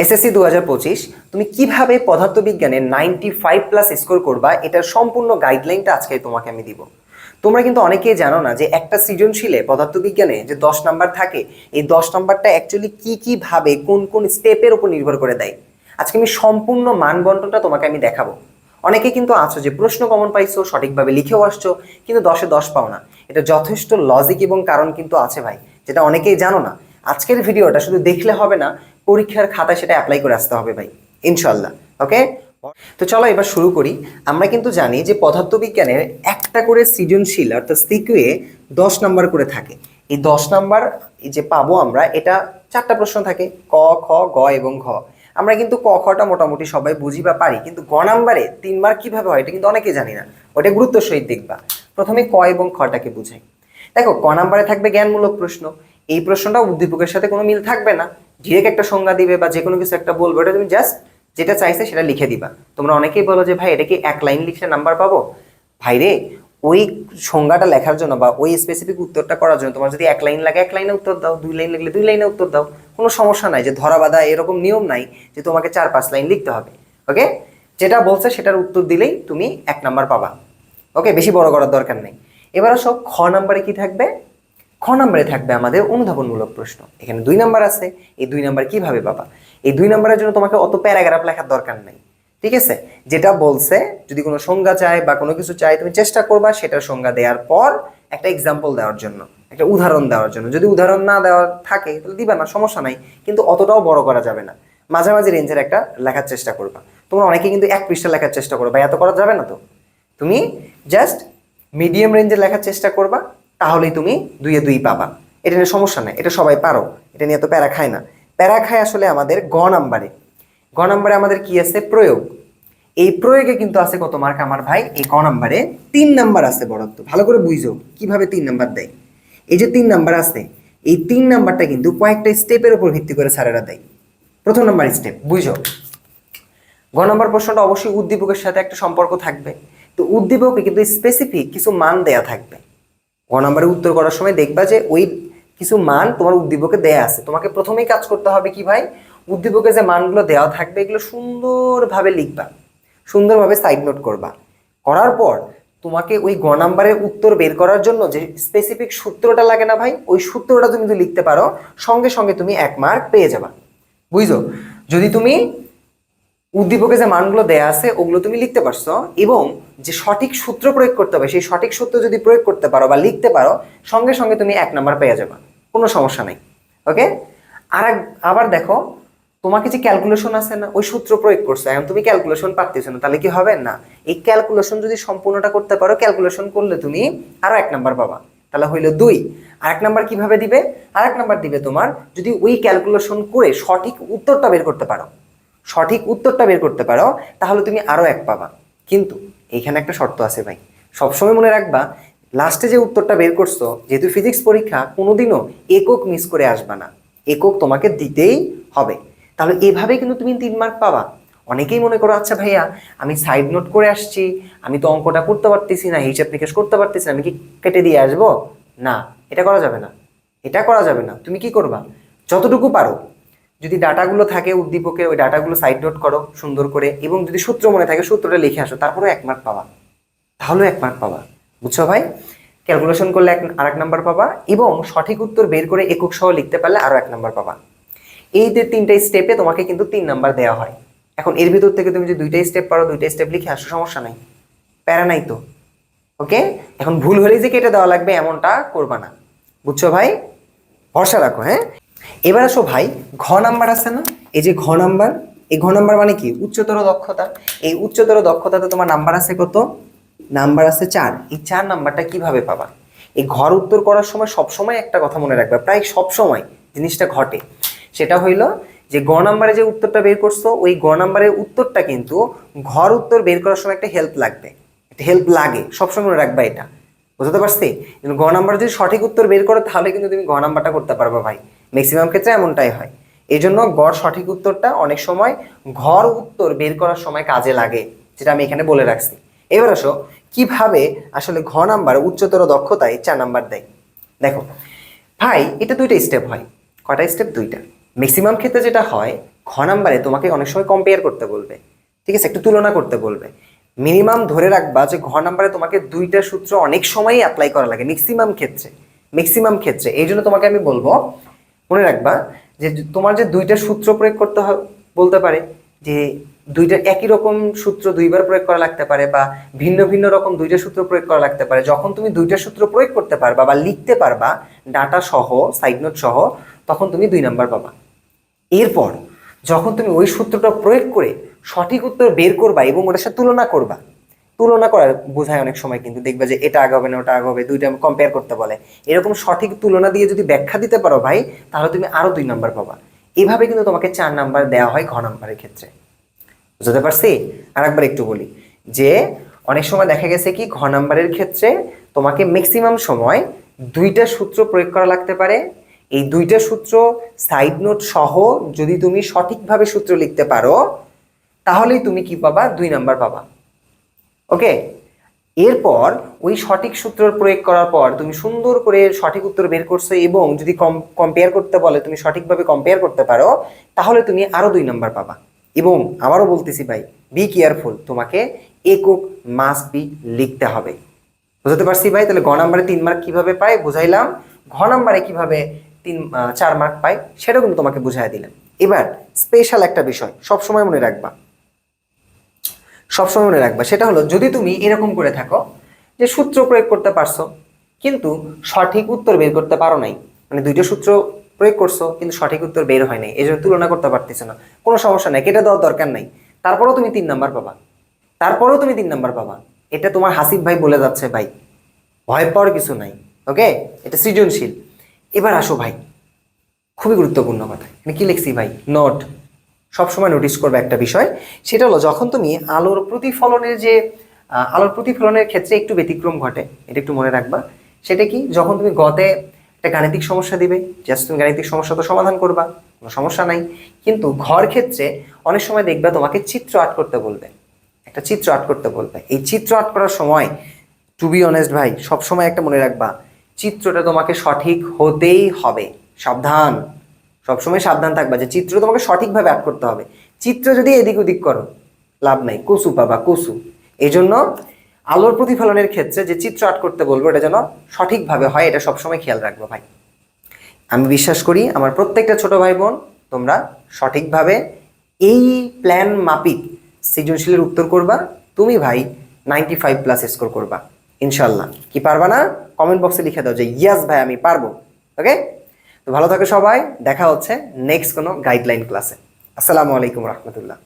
SSC দু হাজার পঁচিশ, তুমি কীভাবে পদার্থবিজ্ঞানে নাইনটি ফাইভ প্লাস স্কোর করবা, এটার সম্পূর্ণ গাইডলাইনটা আজকে তোমাকে আমি দিব। তোমরা কিন্তু অনেকেই জানো না যে একটা সৃজনশীলে পদার্থবিজ্ঞানে যে দশ নাম্বার থাকে, এই দশ নাম্বারটা অ্যাকচুয়ালি কি কি ভাবে, কোন কোন স্টেপের উপর নির্ভর করে দেয়। আজকে আমি সম্পূর্ণ মানবন্টনটা তোমাকে আমি দেখাবো। অনেকে কিন্তু আছো যে প্রশ্ন কমন পাইছো, সঠিকভাবে লিখেও আসছো, কিন্তু দশে দশ পাও না। এটা যথেষ্ট লজিক এবং কারণ কিন্তু আছে ভাই, যেটা অনেকেই জানো না। আজকের ভিডিওটা শুধু দেখলে হবে না, পরীক্ষার খাতায় সেটা অ্যাপ্লাই করে আসতে হবে ভাই ইনশাল্লাহ ওকে তো চলো এবার শুরু করি। আমরা কিন্তু জানি যে পদার্থবিজ্ঞানের একটা করে সৃজনশীল অর্থাৎ সিকিউয়ে দশ নাম্বার করে থাকে। এই দশ নাম্বার যে পাবো আমরা, এটা চারটা প্রশ্ন থাকে, ক, খ, গ এবং ঘ। আমরা কিন্তু ক, খটা মোটামুটি সবাই বুঝি বা পারি, কিন্তু গ নাম্বারে তিন মার্ক কীভাবে হয়, এটা কিন্তু অনেকে জানি না। ওটা গুরুত্ব সহিত দেখবা। প্রথমে ক এবং খটাকে বুঝাই। দেখো, ক নাম্বারে থাকবে জ্ঞানমূলক প্রশ্ন এই প্রশ্নটা উদ্দীপকের সাথে কোনো মিল থাকবে না। ডিরেক্ট একটা সংজ্ঞা দিবে বা যে কোনো কিছু একটা বলবে, ওটা তুমি জাস্ট যেটা চাইছে সেটা লিখে দিবা। তোমরা অনেকেই বলো যে, ভাই, এটা কি এক লাইন লিখলে নাম্বার পাবো? ভাই রে, ওই সংজ্ঞাটা লেখার জন্য বা ওই স্পেসিফিক উত্তরটা করার জন্য তোমার যদি এক লাইন লাগে, এক লাইনে উত্তর দাও, দুই লাইন লাগলে দুই লাইনে উত্তর দাও। কোনো সমস্যা নাই যে ধরা বাঁধা এরকম নিয়ম নাই যে তোমাকে চার পাঁচ লাইন লিখতে হবে। ওকে যেটা বলছে সেটার উত্তর দিলেই তুমি এক নাম্বার পাবা। ওকে বেশি বড় করার দরকার নেই। এবার আসো, খ নাম্বারে কি থাকবে? খ নম্বরে থাকবে আমাদের অনুধাবনমূলক প্রশ্ন। এখানে দুই নাম্বার আছে, এই দুই নাম্বার কীভাবে পাবা? এই দুই নাম্বারের জন্য তোমাকে অত প্যারাগ্রাফ লেখার দরকার নেই, ঠিক আছে? যেটা বলছে, যদি কোনো সংজ্ঞা চায় বা কোনো কিছু চায়, তুমি চেষ্টা করবা সেটার সংজ্ঞা দেওয়ার পর একটা এক্সাম্পল দেওয়ার জন্য, একটা উদাহরণ দেওয়ার জন্য। যদি উদাহরণ না দেওয়া থাকে, তাহলে দিবা না, সমস্যা নাই, কিন্তু অতটাও বড় করা যাবে না। মাঝামাঝি রেঞ্জের একটা লেখার চেষ্টা করবা। তোমরা অনেকে কিন্তু এক পৃষ্ঠা লেখার চেষ্টা করবা এত করা যাবে না তো? তুমি জাস্ট মিডিয়াম রেঞ্জে লেখার চেষ্টা করবা তাহলেই তুমি দুইয়ে দুই পাবা। এটা নিয়ে সমস্যা নেই, এটা সবাই পারো, এটা নিয়ে তো প্যারা খায় না। প্যারা খায় আসলে আমাদের গ নাম্বারে। গ নাম্বারে আমাদের কি আছে? প্রয়োগ। এই প্রয়োগে কিন্তু আছে কত মার্ক আমার ভাই? এই ক নাম্বারে তিন নাম্বার আছে বরাদ্দ। ভালো করে বুঝো, কীভাবে তিন নাম্বার দেয়? এই যে তিন নাম্বার আছে, এই তিন নাম্বারটা কিন্তু কয়েকটা স্টেপের উপর ভিত্তি করে স্যারেরা দেয়। প্রথম নাম্বার স্টেপ, বুঝো। গ নম্বর প্রশ্নটা অবশ্যই উদ্দীপকের সাথে একটা সম্পর্ক থাকবে। তো উদ্দীপকে কিন্তু স্পেসিফিক কিছু মান দেয়া থাকবে। গ নম্বরে উত্তর করার সময় দেখবা যে ওই কিছু মান তোমার উদ্দীপকে দেয়া আছে। তোমাকে প্রথমেই কাজ করতে হবে কি ভাই? উদ্দীপকে যে মানগুলো দেওয়া থাকবে, এগুলো সুন্দরভাবে লিখবা। সুন্দরভাবে সাইড নোট করবা। করার পর তোমাকে ওই গ নাম্বারের উত্তর বের করার জন্য যে স্পেসিফিক সূত্রটা লাগে না ভাই, ওই সূত্রটা তুমি যদি লিখতে পারো, সঙ্গে সঙ্গে তুমি এক মার্ক পেয়ে যাবা। বুঝছ? যদি তুমি উদ্দীপকে যে মানগুলো দেয়া আছে, ওগুলো তুমি লিখতে পারছ এবং যে সঠিক সূত্র প্রয়োগ করতে হবে, সেই সঠিক সূত্র যদি প্রয়োগ করতে পারো বা লিখতে পারো, সঙ্গে সঙ্গে তুমি এক নাম্বার পেয়ে যাবে। কোনো সমস্যা নেই। ওকে আর আবার দেখো, তোমাকে যে ক্যালকুলেশন আছে না, ওই সূত্র প্রয়োগ করছ। এখন তুমি ক্যালকুলেশন পারতেছো না, তাহলে কি হবে? না। এই ক্যালকুলেশন যদি সম্পূর্ণটা করতে পারো ক্যালকুলেশন করলে তুমি আরও এক নাম্বার পাবা। তাহলে হইল দুই। আর এক নাম্বার কীভাবে দিবে? আর এক নাম্বার দিবে তোমার, যদি ওই ক্যালকুলেশন করে সঠিক উত্তরটা বের করতে পারো। সঠিক উত্তরটা বের করতে পারো, তাহলে তুমি আরও এক পাবা। কিন্তু এইখানে একটা শর্ত আছে ভাই। সবসময় মনে রাখবা লাস্টে যে উত্তরটা বের করছ, যেহেতু ফিজিক্স পরীক্ষা, কোনোদিনও একক মিস করে আসবা না। একক তোমাকে দিতেই হবে। তাহলে এভাবে কিন্তু তুমি তিন মার্ক পাবা। অনেকেই মনে করো আচ্ছা ভাইয়া, আমি সাইড নোট করে আসছি, আমি তো অঙ্কটা করতে পারতেছি না, হিসাব নিকাশ করতে পারতেছি না, আমি কি কেটে দিয়ে আসব? না, এটা করা যাবে না। এটা করা যাবে না। তুমি কি করবা? যতটুকু পারো। যদি ডাটাগুলো থাকে উদ্দীপকে, ওই ডাটাগুলো সাইড নোট করো, সুন্দর করে, এবং যদি সূত্র মনে থাকে, সূত্রটা লিখে আসো তারপরে এক মার্ক পাবা। তাহলেও এক মার্ক পাবা। বুঝছ ভাই? ক্যালকুলেশন করলে এক আর এক নাম্বার পাবা, এবং সঠিক উত্তর বের করে একক সহ লিখতে পারলে আরও এক নাম্বার পাবা। এই যে তিনটা স্টেপে তোমাকে কিন্তু তিন নাম্বার দেওয়া হয়। এখন এর ভিতর থেকে তুমি যদি দুইটাই স্টেপ পারো, দুইটাই স্টেপ লিখে আসো, সমস্যা নাই। প্যারা নাই তো। ওকে? এখন ভুল হলেই যে কেটে দেওয়া লাগবে, এমনটা করবা না। বুঝছ ভাই? ভরসা রাখো হ্যাঁ? এবার আসো ভাই, ঘ নাম্বার আছে না? এই যে ঘ নাম্বার, এই ঘ নাম্বার মানে কি? উচ্চতর দক্ষতা। এই উচ্চতর দক্ষতাতে তোমার নাম্বার আছে কত? নাম্বার আছে চার। এই চার নাম্বারটা কীভাবে পাবা? এই ঘর উত্তর করার সময় সবসময় একটা কথা মনে রাখবে, প্রায় সব সময় জিনিসটা ঘটে। সেটা হইল যে গ নাম্বারে যে উত্তরটা বের করছ, ওই গ নাম্বারের উত্তরটা কিন্তু ঘর উত্তর বের করার সময় একটা হেল্প লাগবে। একটা হেল্প লাগে, সবসময় মনে রাখবা এটা। বুঝতে পারছি? গ নাম্বার যদি সঠিক উত্তর বের করো, তাহলে কিন্তু তুমি গ নাম্বারটা করতে পারবে ভাই। ম্যাক্সিমাম ক্ষেত্রে এমনটাই হয়। এই জন্য গড় সঠিক উত্তরটা অনেক সময় ঘর উত্তর বের করার সময় কাজে লাগে, যেটা আমি এখানে বলে রাখছি। এবার আসো, কীভাবে আসলে ঘ নাম্বার উচ্চতর দক্ষতায় চার নাম্বার দেয়? দেখো, ভাই, এটা দুইটা স্টেপ হয়। কটা স্টেপ দুইটা। ম্যাক্সিমাম ক্ষেত্রে যেটা হয়, ঘ নাম্বারে তোমাকে অনেক সময় কম্পেয়ার করতে বলবে। ঠিক আছে? একটু তুলনা করতে বলবে। মিনিমাম ধরে রাখবা যে ঘ নাম্বারে তোমাকে দুইটা সূত্র অনেক সময়ই অ্যাপ্লাই করা লাগে ম্যাক্সিমাম ক্ষেত্রে। ম্যাক্সিমাম ক্ষেত্রে। এই জন্য তোমাকে আমি বলব মনে রাখবা যে তোমার যে দুইটা সূত্র প্রয়োগ করতে বলতে পারে, যে দুইটা একই রকম সূত্র দুইবার প্রয়োগ করা লাগতে পারে বা ভিন্ন ভিন্ন রকম দুইটা সূত্র প্রয়োগ করা লাগতে পারে, যখন তুমি দুইটা সূত্র প্রয়োগ করতে পারবা বা লিখতে পারবা ডাটা সহ সাইড নোট সহ, তখন তুমি দুই নাম্বার পাবা। এরপর যখন তুমি ওই সূত্রটা প্রয়োগ করে সঠিক উত্তর বের করবা এবং ওটার সাথে তুলনা করবা তুলনা করার বোঝায় অনেক সময় কিন্তু দেখবে যে এটা আগে হবে না, ওটা আগে হবে দুইটা কম্পেয়ার করতে বলে। এরকম সঠিক তুলনা দিয়ে যদি ব্যাখ্যা দিতে পারো ভাই, তাহলে তুমি আরও দুই নাম্বার পাবা। এভাবে কিন্তু তোমাকে চার নাম্বার দেওয়া হয় ঘ নাম্বারের ক্ষেত্রে। বুঝতে পারছি? আর একবার একটু বলি যে, অনেক সময় দেখা গেছে কি, ঘ নাম্বারের ক্ষেত্রে তোমাকে ম্যাক্সিমাম সময় দুইটা সূত্র প্রয়োগ করা লাগতে পারে। এই দুইটা সূত্র সাইড নোট সহ যদি তুমি সঠিকভাবে সূত্র লিখতে পারো, তাহলেই তুমি কি পাবা? দুই নাম্বার পাবা। ওকে? এরপর ওই সঠিক সূত্র প্রয়োগ করার পর তুমি সুন্দর করে সঠিক উত্তর বের করছ এবং যদি কম্পেয়ার করতে বলে তুমি সঠিকভাবে কম্পেয়ার করতে পারো, তাহলে তুমি আরও দুই নম্বর পাবা। এবং আবারও বলতেছি ভাই বি কেয়ারফুল তোমাকে একক মাস বি লিখতে হবে। বুঝতে পারছি ভাই? তাহলে গ নাম্বারে তিন মার্ক কীভাবে পাই বুঝাইলাম। ঘ নাম্বারে কীভাবে তিন চার মার্ক পাই সেটাও কিন্তু তোমাকে বুঝাই দিলাম। এবার স্পেশাল একটা বিষয়, সবসময় মনে রাখবা। সবসময় মনে রাখবা। সেটা হলো, যদি তুমি এরকম করে থাকো যে সূত্র প্রয়োগ করতে পারছ, কিন্তু সঠিক উত্তর বের করতে পারো নাই। মানে দুইটা সূত্র প্রয়োগ করছ, কিন্তু সঠিক উত্তর বের হয় নাই। এই জন্য তুলনা করতে পারতেছো না। কোনো সমস্যা নাই, কেটে দেওয়ার দরকার নাই। তারপরেও তুমি তিন নাম্বার পাবা। তারপরেও তুমি তিন নাম্বার পাবা। এটা তোমার হাসিফ ভাই বলে যাচ্ছে, ভাই। ভয় পাওয়ার কিছু নাই, ওকে? এটা সৃজনশীল। এবার আসো ভাই। খুবই গুরুত্বপূর্ণ কথা। আমি কি লিখছি ভাই? নোট সবসময় নোটিস করবে একটা বিষয়, সেটা হলো যখন তুমি আলোর প্রতিফলনের যে আলোর প্রতিফলনের ক্ষেত্রে একটু ব্যতিক্রম ঘটে, এটা একটু মনে রাখবা, সেটা কি? যখন তুমি গতে একটা গাণিতিক সমস্যা দিবে জাস্ট তুমি গাণিতিক সমস্যা তো সমাধান করবা, কোনো সমস্যা নাই, কিন্তু ঘর ক্ষেত্রে অনেক সময় দেখবে তোমাকে চিত্র আর্ট করতে বলবে, একটা চিত্র আর্ট করতে বলবে, এই চিত্র আর্ট করার সময় টু বি অনেস্ট ভাই, সবসময় একটা মনে রাখবা, চিত্রটা তোমাকে সঠিক হতেই হবে, সাবধান। সবসময় সাবধান থাকবা যে চিত্র তোমাকে সঠিকভাবে আর্ট করতে হবে। চিত্র যদি এদিক ওদিক করো, লাভ নাই। কসু পাবা কসু এই জন্য আলোর প্রতিফলনের ক্ষেত্রে যে চিত্র আর্ট করতে বলব, এটা যেন সঠিকভাবে হয়, এটা সবসময় খেয়াল রাখব ভাই। আমি বিশ্বাস করি, আমার প্রত্যেকটা ছোট ভাই বোন তোমরা সঠিকভাবে এই প্ল্যান মাফিক সৃজনশীলের উত্তর করবা। তুমি ভাই নাইনটি ফাইভ প্লাস স্কোর করবা। ইনশাল্লাহ কি পারবা না? কমেন্ট বক্সে লিখে দাও যে ইয়াস ভাই, আমি পারব। ওকে ভালো থাকো সবাই দেখা হচ্ছে নেক্সট কোনো গাইডলাইন ক্লাসে আসসালামু আলাইকুম রহমতুল্লাহ।